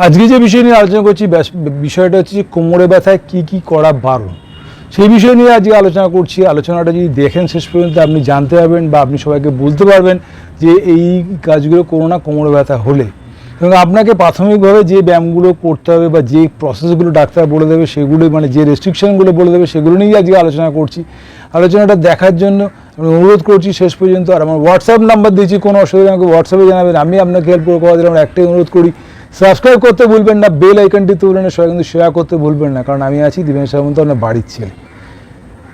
আজকে যে বিষয় নিয়ে আলোচনা করছি বিষয়টা হচ্ছে যে কোমরে ব্যথায় কি কি করা বারণ। সেই বিষয় নিয়ে আজকে আলোচনা করছি। আলোচনাটা যদি দেখেন শেষ পর্যন্ত, আপনি জানতে পারবেন বা আপনি সবাইকে বলতে পারবেন যে এই কাজগুলো করো না কোমরে ব্যথা হলে। এবং আপনাকে প্রাথমিকভাবে যে ব্যায়ামগুলো করতে হবে বা যে প্রসেসগুলো ডাক্তার বলে দেবে, সেগুলো মানে যে রেস্ট্রিকশনগুলো বলে দেবে, সেগুলো নিয়েই আজকে আলোচনা করছি। আলোচনাটা দেখার জন্য আমি অনুরোধ করছি শেষ পর্যন্ত। আর আমার হোয়াটসঅ্যাপ নাম্বার দিয়েছি, কোনো অসুবিধা আমাকে হোয়াটসঅ্যাপে জানাবেন। আমি আপনাকে হেল্প করে কথা একটাই অনুরোধ করি। সাবস্ক্রাইব করতে ভুলবেন না বেল আইকনটি তুলবেন সবাই কিন্তু শেয়ার করতে ভুলবেন না, কারণ আমি আছি দিবেন সামন্ত আপনার বাড়ির ছেলে।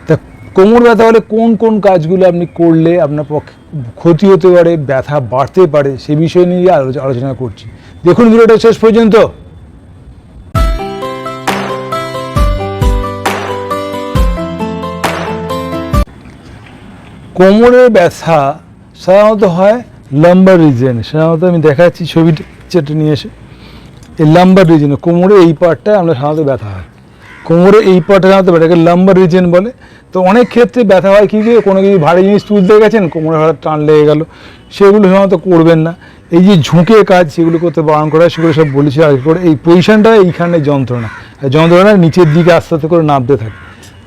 তা কোমর ব্যথা হলে কোন কোন কাজগুলো আপনি করলে আপনার পক্ষে ক্ষতি হতে পারে, ব্যথা বাড়তে পারে, সে বিষয় নিয়ে আলোচ- আলোচনা করছি। দেখুন ভিডিওটা শেষ পর্যন্ত। কোমরের ব্যথা সাধারণত হয় লম্বা রিজেন সাধারণত আমি দেখাচ্ছি ছবিটা যেটা নিয়ে এসে। এই লাম্বার রিজনে কোমরে এই পার্টটায় আমরা সাধারণত ব্যথা হয়। কোমরে এই পার্টটা সাধারণত ব্যথা লাম্বার রিজেন বলে। তো অনেক ক্ষেত্রে ব্যথা হয় কী যে কোনো কিছু ভারী জিনিস তুলতে গেছেন কোমরে হঠাৎ টান লেগে গেল। সেগুলো সাধারণত করবেন না। এই যে ঝুঁকে কাজ সেগুলো করতে বারণ করা হয়, সেগুলো সব বলেছি আগে করে। এই পজিশনটা এইখানে যন্ত্রণা। আর যন্ত্রণা নিচের দিকে আস্তে আস্তে করে নামতে থাকে।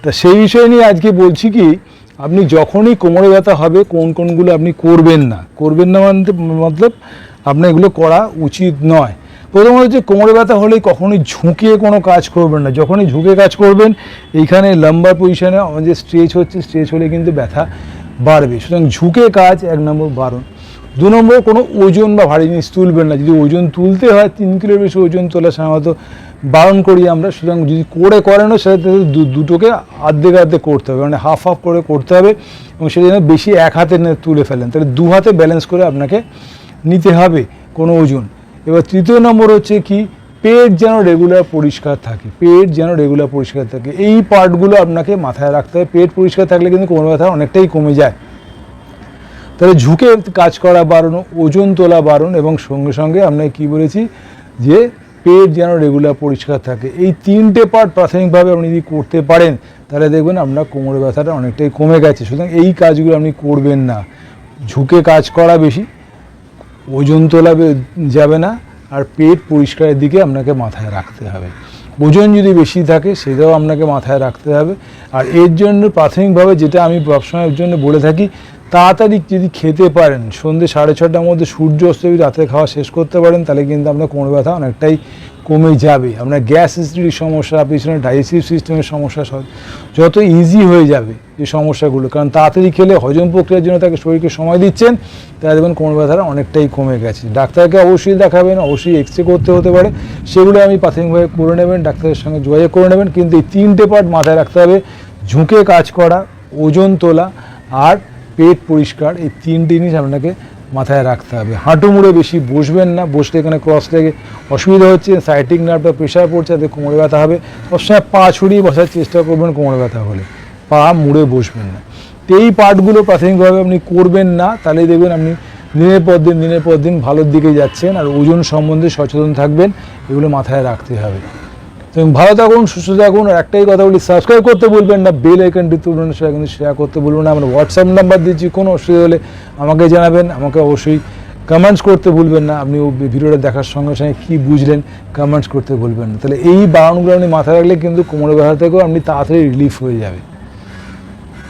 তা সেই বিষয় নিয়ে আজকে বলছি কি আপনি যখনই কোমরে ব্যথা হবে কোন কোনগুলো আপনি করবেন না। করবেন না মানে মতলব আপনার এগুলো করা উচিত নয়। প্রথমত হচ্ছে কোমরে ব্যথা হলেই কখনোই ঝুঁকিয়ে কোনো কাজ করবেন না। যখনই ঝুঁকে কাজ করবেন, এইখানে লম্বা পজিশনে আমাদের স্ট্রেচ হচ্ছে স্ট্রেচ হলে কিন্তু ব্যথা বাড়বে। সুতরাং ঝুঁকে কাজ এক নম্বর বারণ। দু নম্বর, কোনো ওজন বা ভারী জিনিস তুলবেন না। যদি ওজন তুলতে হয়, তিন কিলোর বেশি ওজন তোলা সাধারণত বারণ করি আমরা। সুতরাং যদি করে করেনও সেটা দু- দুটোকে আর্ধেক আর্ধেক করতে হবে। মানে হাফ হাফ করে করতে হবে এবং সেটা যেন বেশি এক হাতে তুলে ফেলেন। তাহলে দু হাতে ব্যালেন্স করে আপনাকে নিতে হবে কোনো ওজন। এবার তৃতীয় নম্বর হচ্ছে কি, পেট যেন রেগুলার পরিষ্কার থাকে, পেট যেন রেগুলার পরিষ্কার থাকে। এই পার্টগুলো আপনাকে মাথায় রাখতে হবে। পেট পরিষ্কার থাকলে কিন্তু কোমর ব্যথা অনেকটাই কমে যায়। তাহলে ঝুঁকে কাজ করা বারণ, ওজন তোলা বারণ এবং সঙ্গে সঙ্গে আমরা কি বলেছি যে, পেট যেন রেগুলার পরিষ্কার থাকে। এই তিনটে পার্ট প্রাথমিকভাবে আপনি যদি করতে পারেন, তাহলে দেখবেন আপনার কোমরে ব্যথাটা অনেকটাই কমে গেছে। সুতরাং এই কাজগুলো আপনি করবেন না। ঝুঁকে কাজ করা বেশি ওজন তোলা যাবে না আর পেট পরিষ্কারের দিকে আপনাকে মাথায় রাখতে হবে। ওজন যদি বেশি থাকে সেটাও আপনাকে মাথায় রাখতে হবে। আর এর জন্য প্রাথমিকভাবে যেটা আমি সবসময়ের জন্য বলে থাকি তাড়াতাড়ি যদি খেতে পারেন সন্ধ্যে সাড়ে ছটার মধ্যে সূর্য অস্ত যদি রাতে খাওয়া শেষ করতে পারেন, তাহলে কিন্তু আপনার কোমর ব্যথা অনেকটাই কমে যাবে। আপনার গ্যাস অ্যাসিডিটির সমস্যা পিছনে ডাইজেস্টিভ সিস্টেমের সমস্যা যত ইজি হয়ে যাবে যে সমস্যাগুলো। কারণ তাড়াতাড়ি খেলে হজম প্রক্রিয়ার জন্য তাকে শরীরকে সময় দিচ্ছেন, তাহলে দেখবেন কোমর ব্যথাটা অনেকটাই কমে গেছে। ডাক্তারকে অবশ্যই দেখাবেন, অবশ্যই এক্স রে করতে হতে পারে। সেগুলো আমি প্রাথমিকভাবে করে নেবেন, ডাক্তারের সঙ্গে যোগাযোগ করে নেবেন। কিন্তু এই তিনটে পার্ট মাথায় রাখতে হবে, ঝুঁকে কাজ করা, ওজন তোলা, আর পেট পরিষ্কার, এই তিনটে জিনিস আপনাকে মাথায় রাখতে হবে। হাঁটু মুড়ে বেশি বসবেন না, বসলে এখানে ক্রস লেগে অসুবিধা হচ্ছে সাইটিক নার্ভটা প্রেশার পড়ছে, তাতে কোমরে ব্যথা হবে। সবসময় পা ছড়িয়ে বসার চেষ্টা করবেন কোমরে ব্যথা হলে। পা মুড়ে বসবেন না। তো এই পার্টগুলো প্রাথমিকভাবে আপনি করবেন না, তাহলেই দেখবেন আপনি দিনের পর দিন, দিনের পর দিন ভালোর দিকে যাচ্ছেন, আর ওজন সম্বন্ধে সচেতন থাকবেন, এগুলো মাথায় রাখতে হবে। তো ভালো থাকুন, সুস্থ থাকুন, আর একটাই কথা বলি সাবস্ক্রাইব করতে বলবেন না বেল আইকনটি তুলবেন সেটা কিন্তু শেয়ার করতে বলবেন না, আমরা হোয়াটসঅ্যাপ নাম্বার দিচ্ছি, কোনো অসুবিধা হলে আমাকে জানাবেন, আমাকে অবশ্যই কমেন্টস করতে ভুলবেন না, আপনি ভিডিওটা দেখার সঙ্গে সঙ্গে কী বুঝলেন কমেন্টস করতে ভুলবেন না, তাহলে এই বারণগুলো আপনি মাথায় রাখলে কিন্তু কোমরে ব্যথা থেকেও আপনি তাড়াতাড়ি রিলিফ হয়ে যাবে।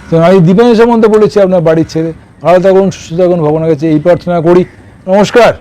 তো আমি দীপানি সম্বন্ধে বলেছি আপনার বাড়ির ছেলে, ভালো থাকুন, সুস্থ থাকুন, ভগবানের কাছে এই প্রার্থনা করি, নমস্কার।